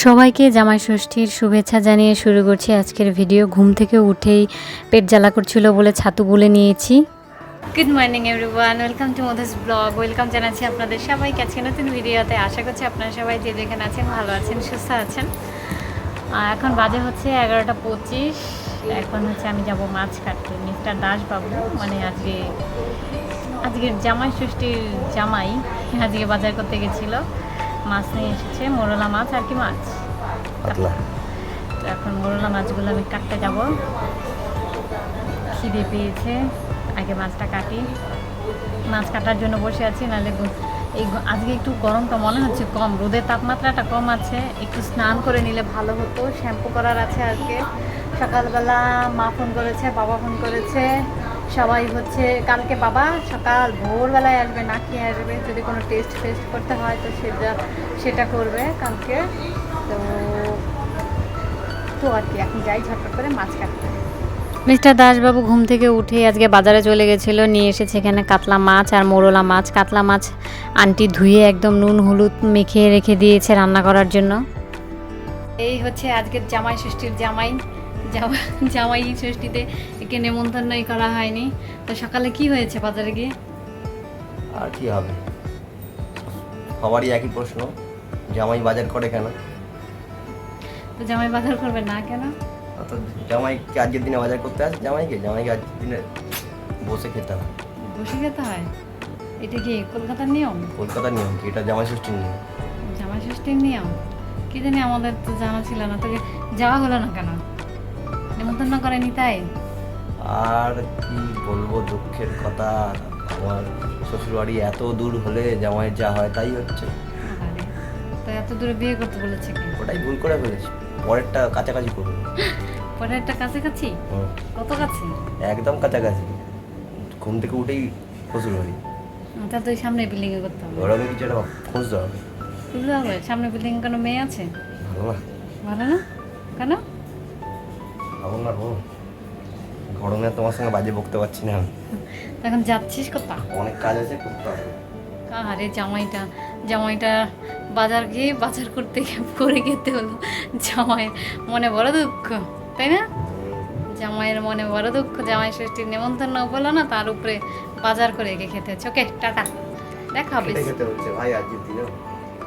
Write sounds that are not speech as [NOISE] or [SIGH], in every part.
সবাইকে জামাই ষষ্ঠীর শুভেচ্ছা জানিয়ে শুরু করছি আজকের ভিডিও। ঘুম থেকে উঠেই পেট জ্বালা করছিল বলে ছাতু বলে নিয়েছি। Good morning everyone welcome to Madhu's blog welcome জানাচ্ছি আপনাদের সবাইকে আজকে নতুন ভিডিওতে। আশা করছি আপনারা সবাই যে যেখানে আছেন, ভালো আছেন, সুস্থ আছেন। এখন বাজে হচ্ছে এগারোটা পঁচিশ। এখন হচ্ছে আমি যাব মাছ কাটতে। মিস্টার দাস বাবু মানে আজকে আজকের জামাই ষষ্ঠীর জামাই, আজকে বাজার করতে গেছিল। মাছ নিয়ে এসেছে মোরলা মাছ আর কি মাছ। তো এখন মোরলা মাছগুলো আমি কাটতে যাব। খিদে পেয়েছে আগে মাছটা কাটি। মাছ কাটার জন্য বসে আছি নাহলে এই আজকে একটু গরমটা মনে হচ্ছে কম রোদের তাপমাত্রাটা কম আছে। একটু স্নান করে নিলে ভালো হতো শ্যাম্পু করার আছে আজকে। সকালবেলা মা ফোন করেছে বাবা ফোন করেছে। সবাই হচ্ছে কালকে বাবা সকাল ভোরবেলায় আসবে না খেয়ে আসবে। যদি কোনো টেস্ট ফেস্ট করতে হয় তো সেটা সেটা করবে কালকে। তো তো আর কি এখন যাই ঝটপট করে মাছ কাটতে। মিস্টার দাসবাবু ঘুম থেকে উঠে আজকে বাজারে চলে গেছিল নিয়ে এসেছে এখানে কাতলা মাছ আর মোরলা মাছ। কাতলা মাছ আন্টি ধুয়ে একদম নুন হলুদ মেখে রেখে দিয়েছে রান্না করার জন্য। এই হচ্ছে আজকের জামাই ষষ্ঠীর জামাই। জামাই জামাই ষষ্ঠীতে একে নেমন্তন্নই করা হয়নি। তো সকালে কি হয়েছে বাজারে গিয়ে? আর কি হবে? সবারই একই প্রশ্ন জামাই বাজার করে কেন? তো জামাই বাজার করবে না কেন? অত জামাইকে আজকের দিনে বাজার করতে আসে? জামাইকে? জামাইকে আজকের দিনে বসে খেতে হয়। বসে খেতে হয়? এটা কি কলকাতার নিয়ম? কলকাতার নিয়ম কি? এটা জামাই ষষ্ঠীর নিয়ম। জামাই ষষ্ঠীর নিয়ম? কি জানি আমাদের তো জানা ছিল না তোকে যাওয়া হলো না কেন? নেমন্তন্ন করেনি তাই? আর কি বলব দুঃখের কথা? আমার শ্বশুরবাড়ি এত দূর হলে জামাইয়ের যা হয় তাই হচ্ছে। আরে, তো এত দূরে বিয়ে করতে বলেছে কি ওটাই ভুল করে ফেলেছি। পরেরটা কাছাকাছি করব। পরে একটা কাছাকাছি কত কাছে? একদম কাছাকাছি। ঘুম থেকে উঠেই শ্বশুরবাড়ি। তা তো ওই সামনে বিল্ডিং এ করতে হবে। গরমে কিছু একটা হবে। বুঝতে হবে সামনে বিল্ডিং কোনো মেয়ে আছে? ভালো না। ভালো না? কেন? ভালো না গো। গরমে তোমার সঙ্গে বাজে বকতে পারছি না। এখন যাচ্ছিস কোথা? অনেক কাজ আছে করতে হবে। আরে জামাইটা জামাইটা বাজার গিয়ে বাজার করতে করে খেতে হলো। জামাই মনে বড় দুঃখ তাই না? জামাইয়ের মনে বড় দুঃখ জামাই ষষ্ঠীর নেমন্তন্ন বলো না তার উপরে বাজার করে এগে খেতে হচ্ছে। Okay tata. দেখা হবে। খেটে খেতে হচ্ছে ভাই আজকের দিনেও।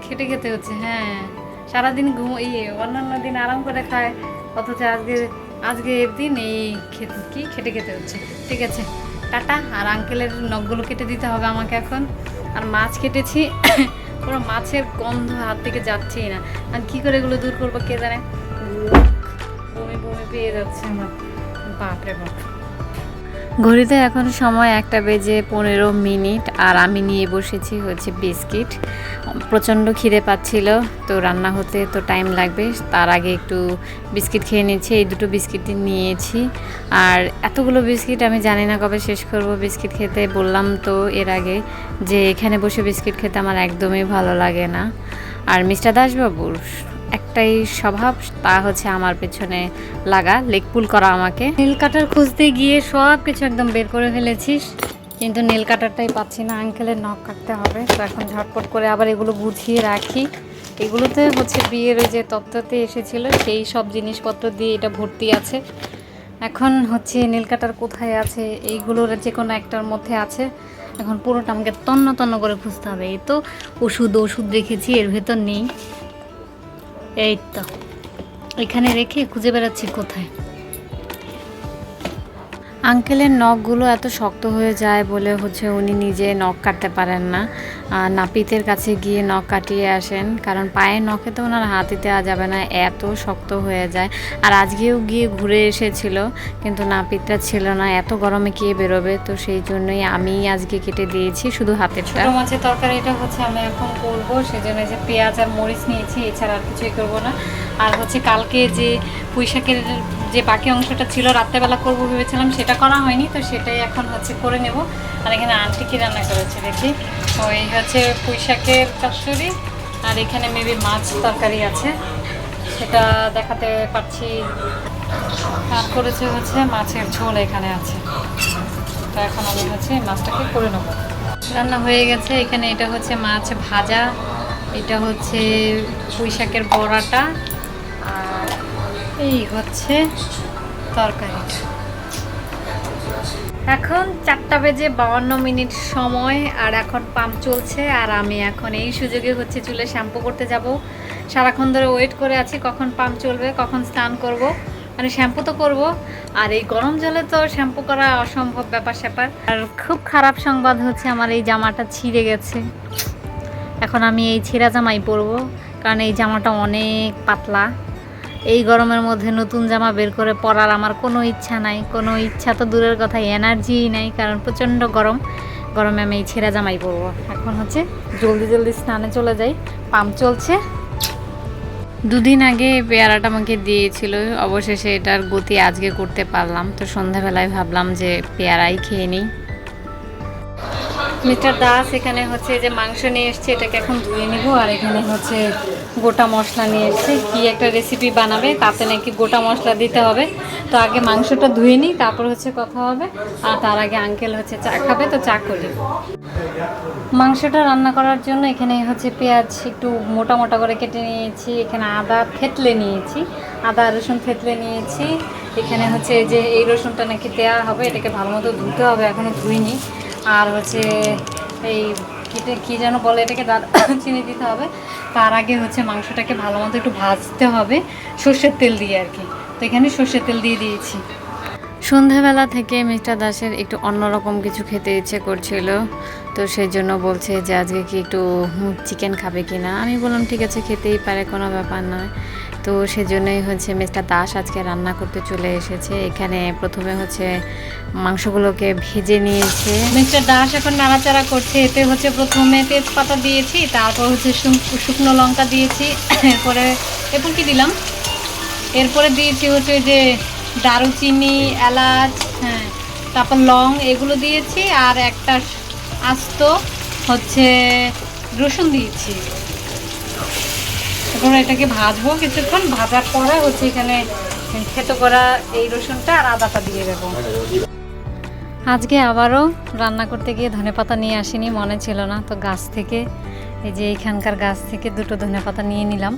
খেটে খেতে হচ্ছে হ্যাঁ। সারাদিন ঘুম ইয়ে অন্যান্য দিন আরাম করে খায় অথচ আজকে আজকে দিন এই কি খেটে খেতে হচ্ছে? ঠিক আছে, টাটা। আর আঙ্কেলের নখগুলো কেটে দিতে হবে আমাকে এখন। আর মাছ কেটেছি। [COUGHS] পুরো মাছের গন্ধ হাত থেকে যাচ্ছেই না। আর কি করে এগুলো দূর করব কে জানে? বমি বমি পেয়ে যাচ্ছে আমার। বাপরে বাপ। ঘড়িতে এখন সময় একটা বেজে পনেরো মিনিট আর আমি নিয়ে বসেছি হচ্ছে বিস্কিট। প্রচণ্ড খিদে পাচ্ছিল, তো রান্না হতে তো টাইম লাগবে। তার আগে একটু বিস্কিট খেয়ে নিয়েছি এই দুটো বিস্কিট নিয়েছি। আর এতগুলো বিস্কিট আমি জানি না কবে শেষ করব বিস্কিট খেতে। বললাম তো এর আগে যে এখানে বসে বিস্কিট খেতে আমার একদমই ভালো লাগে না। আর মিস্টার দাসবাবুর একটাই স্বভাব, তা হচ্ছে আমার পেছনে লাগা লেকপুল করা আমাকে। নীল কাটার খুঁজতে গিয়ে সব কিছু একদম বের করে ফেলেছিস। কিন্তু নীল কাটারটাই পাচ্ছি না আঙ্কেলের নখ কাটতে হবে। তো এখন ঝটপট করে আবার এগুলো গুছিয়ে রাখি। এগুলোতে হচ্ছে বিয়ের যে তত্ত্বতে এসেছিল, সেই সব জিনিসপত্র দিয়ে এটা ভর্তি আছে। এখন হচ্ছে নীল কাটার কোথায় আছে? এইগুলোর যে কোনো একটার মধ্যে আছে। এখন পুরোটা আমাকে তন্ন তন্ন করে খুঁজতে হবে। এই তো ওষুধ ওষুধ রেখেছি, এর ভেতর নেই। এই তো। এখানে রেখে খুঁজে বেড়াচ্ছি কোথায়? আঙ্কেলের নখগুলো এত শক্ত হয়ে যায় বলে হচ্ছে উনি নিজে নখ কাটতে পারেন না। নাপিতের কাছে গিয়ে নখ কাটিয়ে আসেন, কারণ পায়ের নখে তো ওনার হাতে দেওয়া যাবে না, এত শক্ত হয়ে যায়। আর আজকেও গিয়ে ঘুরে এসেছিল, কিন্তু নাপিতটা ছিল না, এত গরমে কে বেরোবে? তো সেই জন্যই আমি আজকে কেটে দিয়েছি শুধু হাতেরটা। ছোটো মাছের তরকারিটা হচ্ছে আমি এখন করব, সেজন্য যে পেঁয়াজ আর মরিচ নিয়েছি, এছাড়া আর কিছুই করব না। আর হচ্ছে কালকে যে পুঁই শাকের যে বাকি অংশটা ছিল, রাত্রেবেলা করব ভেবেছিলাম, সেটা করা হয়নি, তো সেটাই এখন হচ্ছে করে নেব। আর এখানে আন্টি কি রান্না করেছে দেখি? ওই হচ্ছে পুঁই শাকের চচ্চড়ি, আর এখানে মেবি মাছ তরকারি আছে। সেটা দেখাতে পারছি। আর করেছে হচ্ছে মাছের ঝোল এখানে আছে। তো এখন আমি হচ্ছে মাছটাকে করে নেব। রান্না হয়ে গেছে, এখানে এটা হচ্ছে মাছ ভাজা, এটা হচ্ছে পুঁই শাকের বড়াটা, আর এই হচ্ছে তরকারিটা এখন চারটা বেজে বাউন্ন মিনিট সময়, আর এখন পাম্প চলছে, আর আমি এখন এই সুযোগে হচ্ছে চুলে শ্যাম্পু করতে যাব। সারাক্ষণ ধরে ওয়েট করে আছি, কখন পাম্প চলবে, কখন স্নান করব। মানে শ্যাম্পু তো করব, আর এই গরম জলে তো শ্যাম্পু করা অসম্ভব ব্যাপার স্যাপার আর খুব খারাপ সংবাদ হচ্ছে, আমার এই জামাটা ছিঁড়ে গেছে। এখন আমি এই ছেঁড়া জামাই পরবো, কারণ এই জামাটা অনেক পাতলা। এই গরমের মধ্যে নতুন জামা বের করে পরার আমার কোনো ইচ্ছা নাই। কোনো ইচ্ছা তো দূরের কথা এনার্জিই নাই, কারণ প্রচণ্ড গরম। গরমে আমি এই ছেঁড়া জামাই পরবো। এখন হচ্ছে জলদি জলদি স্নানে চলে যাই। পাম্প চলছে। দুদিন আগে পেয়ারাটা আমাকে দিয়েছিল, অবশেষে এটার গতি আজকে করতে পারলাম। তো সন্ধ্যাবেলায় ভাবলাম যে পেয়ারাই খেয়ে নিই। মিস্টার দাস এখানে হচ্ছে যে মাংস নিয়ে এসছে, এটাকে এখন ধুয়ে নিব। আর এখানে হচ্ছে গোটা মশলা নিয়ে এসছে। কি একটা রেসিপি বানাবে, তাতে নাকি গোটা মশলা দিতে হবে। তো আগে মাংসটা ধুয়ে নিই, তারপর হচ্ছে কথা হবে। আর তার আগে আঙ্কেল হচ্ছে চা খাবে, তো চা করি মাংসটা রান্না করার জন্য এখানে হচ্ছে পেঁয়াজ একটু মোটা মোটা করে কেটে নিয়েছি। এখানে আদা থেতলে নিয়েছি। আদা, রসুন থেতলে নিয়েছি। এখানে হচ্ছে যে এই রসুনটা নাকি দেওয়া হবে, এটাকে ভালো মতো ধুতে হবে এখনও ধুইনি। আর হচ্ছে এই কিটে কী যেন বলে এটাকে [COUGHS] চিনি দিতে হবে। তার আগে হচ্ছে মাংসটাকে ভালো মতো একটু ভাজতে হবে, সর্ষের তেল দিয়ে আর কি। তো এখানে সর্ষের তেল দিয়ে দিয়েছি। সন্ধ্যাবেলা থেকে মিস্টার দাসের একটু অন্যরকম কিছু খেতে ইচ্ছে করছিল। তো সেই জন্য বলছে যে, আজকে কি একটু চিকেন খাবে কি না আমি বললাম, ঠিক আছে, খেতেই পারে, কোনো ব্যাপার নয়। তো সেজন্যই হচ্ছে মিস্টার দাস আজকে রান্না করতে চলে এসেছে। এখানে প্রথমে হচ্ছে মাংসগুলোকে ভেজে নিয়েছে। মিস্টার দাস এখন নাড়াচাড়া করছে। এতে হচ্ছে প্রথমে তেজপাতা দিয়েছি, তারপর হচ্ছে শুক- শুকনো লঙ্কা দিয়েছি। এরপরে, এরপর কি দিলাম? এরপরে দিয়েছি হচ্ছে যে দারুচিনি, এলাচ হ্যাঁ তারপর লং এগুলো দিয়েছি আর একটা আস্ত হচ্ছে রসুন দিয়েছি। এখন এটাকে ভাজবো কিছুক্ষণ। ভাজার পরে হচ্ছে এখানে খেতো করা এই রসুনটা আর আদাটা দিয়ে দেবো। আজকে আবারও রান্না করতে গিয়ে ধনেপাতা নিয়ে আসিনি মনে ছিল না। তো গাছ থেকে এই যে এইখানকার গাছ থেকে দুটো ধনেপাতা নিয়ে নিলাম।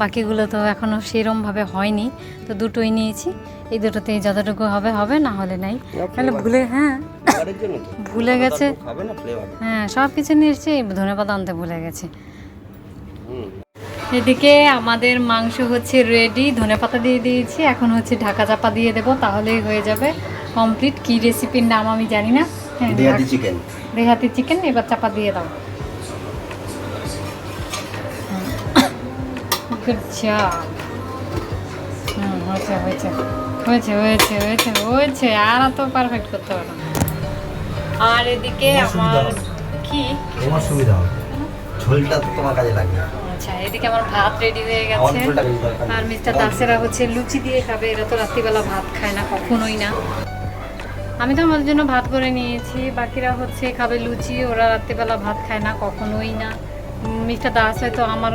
বাকিগুলো তো এখনও সেরমভাবে হয়নি। তো দুটোই নিয়েছি। এই দুটোতেই যতটুকু হবে হবে না হলে নাই। তাহলে ভুলে হ্যাঁ ভুলে গেছে। হ্যাঁ সব কিছু নিয়ে এসেছি ধনেপাতা আনতে ভুলে গেছে। এদিকে আমাদের মাংস হচ্ছে রেডি ধনেপাতা দিয়ে দিয়েছি এখন হচ্ছে ঢাকা চাপা দিয়ে দেবো তাহলেই হয়ে যাবে কমপ্লিট কি রেসিপির নাম আমি জানি না। হ্যাঁ দেহাতি চিকেন দেহাতি চিকেন এবার চাপা দিয়ে দাও। হয়েছে হয়েছে। হয়েছে হয়েছে হয়েছে হয়েছে। আর পারফেক্ট করতে পারো। আর এদিকে আমার কি? তোমার সুবিধা ঝোলটা তো তোমার কাজে লাগবে। এদিকে আমার ভাত রেডি হয়ে গেছে। আর মিস্টার দাসেরা হচ্ছে লুচি দিয়ে খাবে এরা তো রাত্রিবেলা ভাত খায় না কখনোই না। আমি তো আমাদের জন্য ভাত করে নিয়েছি বাকিরা হচ্ছে খাবে লুচি ওরা রাত্রিবেলা ভাত খায় না কখনোই না। মিস্টার দাস হয়তো আমার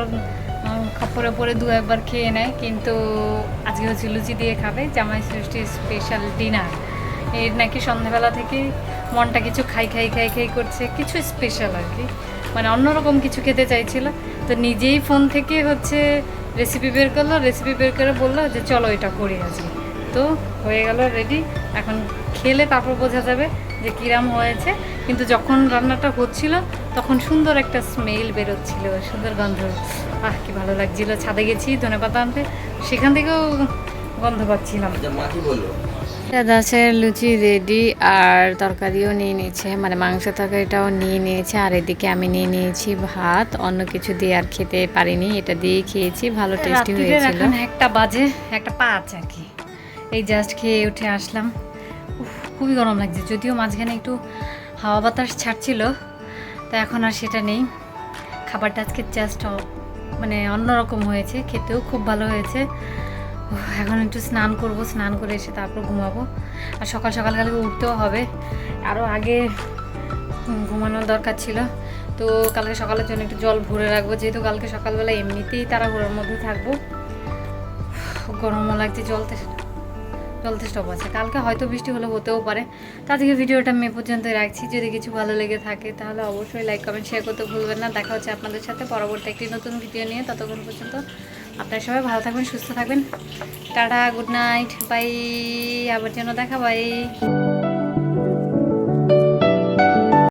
কাপড়ে পরে দু একবার খেয়ে নেয় কিন্তু আজকে হচ্ছে লুচি দিয়ে খাবে জামাই ষষ্ঠী স্পেশাল ডিনার এর নাকি সন্ধ্যাবেলা থেকে মনটা কিছু খাই খাই খাই খাই করছে কিছু স্পেশাল আর কি। মানে অন্যরকম কিছু খেতে চাইছিল। তো নিজেই ফোন থেকে হচ্ছে রেসিপি বের করল রেসিপি বের করে বলল যে চলো এটা করি আজকে তো হয়ে গেল রেডি এখন খেলে তারপর বোঝা যাবে যে কিরাম হয়েছে। কিন্তু যখন রান্নাটা হচ্ছিল, তখন সুন্দর একটা স্মেল বেরোচ্ছিল, সুন্দর গন্ধ। আহ, কি ভালো লাগছিল। ছাদে গেছি ধনেপাতা আনতে। সেখান থেকেও গন্ধ পাচ্ছিলাম। আচ্ছা দাসের লুচি রেডি আর তরকারিও নিয়ে নিয়েছে। মানে মাংস তরকারিটাও নিয়ে নিয়েছে আর এদিকে আমি নিয়ে নিয়েছি ভাত। অন্য কিছু দিয়ে আর খেতে পারিনি। এটা দিয়ে খেয়েছি। ভালো টেস্টি হয়েছিল এখন একটা বাজে একটা পাঁচ আর কি। এই জাস্ট খেয়ে উঠে আসলাম। খুবই গরম লাগছে। যদিও মাঝখানে একটু হাওয়া বাতাস ছাড়ছিল তা এখন আর সেটা নেই। খাবারটা আজকে জাস্ট মানে অন্যরকম হয়েছে। খেতেও খুব ভালো হয়েছে। এখন একটু স্নান করব, স্নান করে এসে তারপর ঘুমাবো। আর সকাল সকাল কালকে উঠতেও হবে। আরও আগে ঘুমানোর দরকার ছিল। তো কালকে সকালের জন্য একটু জল ভরে রাখব। যেহেতু কালকে সকালবেলা এমনিতেই তারা ঘোরার মধ্যে থাকব গরমও লাগছে জলতে স্টপ আছে। কালকে হয়তো বৃষ্টি হলে হতেও পারে। তো আজকে ভিডিওটা মে পর্যন্ত রাখছি। যদি কিছু ভালো লেগে থাকে, তাহলে অবশ্যই লাইক কমেন্ট শেয়ার করতে ভুলবেন না। দেখা হচ্ছে আপনাদের সাথে পরবর্তী একটি নতুন ভিডিও নিয়ে। ততক্ষণ পর্যন্ত আপনারা সবাই ভালো থাকবেন, সুস্থ থাকবেন। টাটা গুড নাইট বাই আবার যেন দেখা বাই